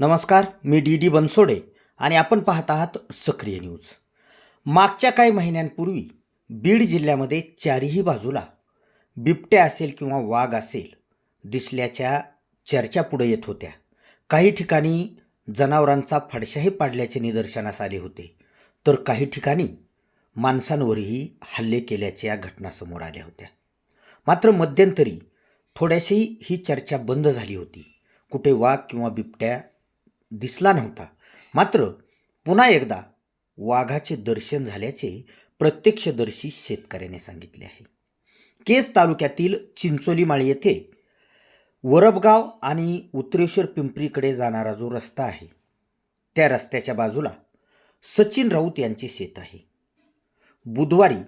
नमस्कार मी D D Bansode आणि आपण पाहत आहात सक्रिय न्यूज. मागच्या काही महिन्यांपूर्वी बीड जिल्ह्यामध्ये चारही बाजूला बिबट्या असेल किंवा वाघ असेल दिसल्याच्या चर्चा पुढे येत होत्या. काही ठिकाणी जनावरांचा फडशाही पाडल्याचे निदर्शनास आले होते तर काही ठिकाणी माणसांवरही हल्ले केल्याच्या घटना समोर आल्या होत्या. मात्र मध्यंतरी थोड्याशी ही चर्चा बंद झाली होती. कुठे वाघ किंवा बिबट्या दिसला नव्हता. मात्र पुन्हा एकदा वाघाचे दर्शन झाल्याचे प्रत्यक्षदर्शी शेतकऱ्याने सांगितले आहे. केस तालुक्यातील चिंचोलीमाळी येथे वरबगाव आणि उत्तरेश्वर पिंपरीकडे जाणारा जो रस्ता आहे त्या रस्त्याच्या बाजूला सचिन राऊत यांचे शेत आहे. बुधवारी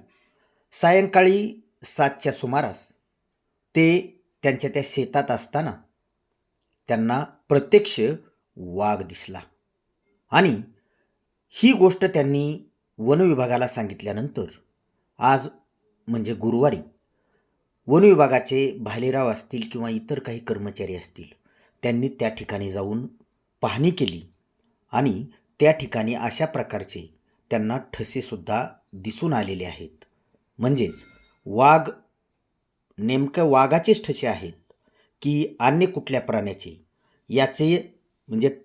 सायंकाळी सातच्या सुमारास ते त्यांच्या त्या शेतात असताना त्यांना प्रत्यक्ष वाघ दिसला. आणि ही गोष्ट त्यांनी वनविभागाला सांगितल्यानंतर आज म्हणजे गुरुवारी वनविभागाचे भालेराव असतील किंवा इतर काही कर्मचारी असतील त्यांनी त्या ठिकाणी जाऊन पाहणी केली आणि त्या ठिकाणी अशा प्रकारचे त्यांना ठसेसुद्धा दिसून आलेले आहेत. म्हणजेच वाघ नेमकं वाघाचेच ठसे आहेत की अन्य कुठल्या प्राण्याचे याचे म्हणजे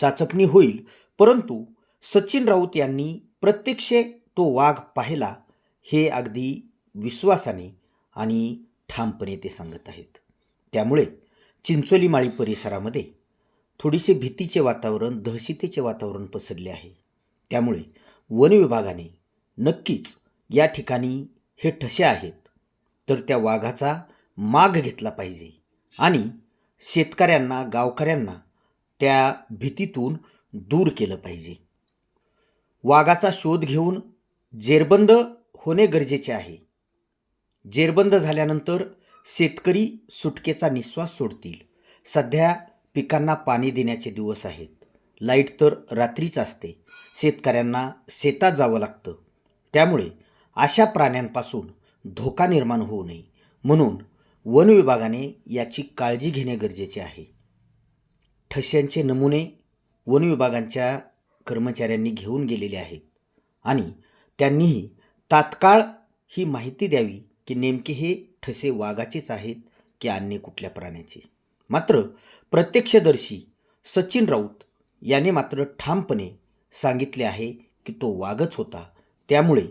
चाचपणी होईल. परंतु सचिन राऊत यांनी प्रत्यक्ष तो वाघ पाहिला हे अगदी विश्वासाने आणि ठामपणे ते सांगत आहेत. त्यामुळे चिंचोली माळी परिसरामध्ये थोडीसे भीतीचे वातावरण दहशतीचे वातावरण पसरले आहे. त्यामुळे वन विभागाने नक्कीच या ठिकाणी हे ठसे आहेत. तर त्या वाघाचा माग घेतला पाहिजे आणि शेतकऱ्यांना गावकऱ्यांना त्या भीतीतून दूर केलं पाहिजे. वाघाचा शोध घेऊन जेरबंद होणे गरजेचे आहे. जेरबंद झाल्यानंतर शेतकरी सुटकेचा निश्वास सोडतील. सध्या पिकांना पाणी देण्याचे दिवस आहेत. लाइट तर रात्रीच असते. शेतकऱ्यांना शेतात जावं लागतं. त्यामुळे अशा प्राण्यांपासून धोका निर्माण होऊ नये. म्हणून वन विभागाने याची काळजी घेणे गरजेचे आहे. ठश्यांचे नमुने वनविभागांच्या कर्मचाऱ्यांनी घेऊन गेलेले आहेत आणि त्यांनीही तात्काळ ही माहिती द्यावी की नेमके हे ठसे वाघाचेच आहेत की अन्य कुठल्या प्राण्याचे. मात्र प्रत्यक्षदर्शी सचिन राऊत याने मात्र ठामपणे सांगितले आहे की तो वाघच होता. त्यामुळे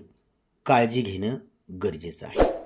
काळजी घेणं गरजेचं आहे.